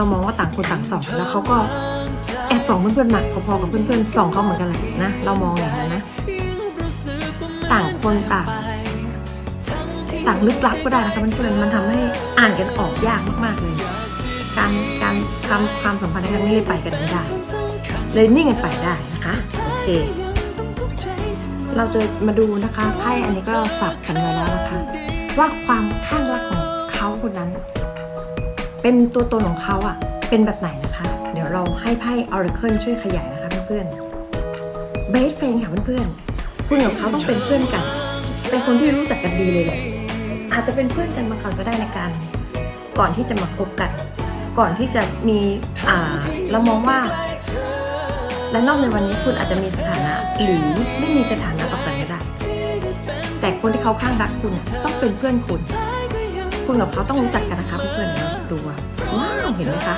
เรามองว่าต่างคนต่างส่องแล้วเขาก็แอบส่องเพื่อนๆหนักพอๆกับเพื่อนๆส่องเขาเหมือนกันแหละนะเรามองอย่างนั้นนะต่างคนต่างต่างลึกลับก็ได้นะคะเพื่อนๆมันทำให้อ่านกันออกยากมากๆเลย การการทำความสัมพันธ์ในครั้งนี้เลยไปกันไม่ได้เลยนิ่งกันไปได้นะคะโอเคเราจะมาดูนะคะไพ่อันนี้ก็สับกันไว้แล้วนะคะ ว่าความข้า เป็นตัวตนของเขาอะเป็นแบบไหนนะคะ เดี๋ยวเราให้ไพ่ Oracle ช่วยขยายนะคะเพื่อนๆเบสเฟนค่ะเพื่อนๆ คุณกับเขาต้องเป็นเพื่อนกัน เป็นคนที่รู้จักกันดีเลยแหละอาจจะเป็นเพื่อนกันมาก่อนก็ได้ในการ ก่อนที่จะมาคบกัน ก่อนที่จะมีอ่าเรามองว่า และนอกในวันนี้คุณอาจจะมีสถานะหรือไม่มีสถานะต่อกันก็ได้ แต่คนที่เขาข้างรักคุณต้องเป็นเพื่อนคุณ คุณกับเขาต้องรู้จักกันนะคะเพื่อนๆ นะดูว่าว้าวเห็นไหมคะ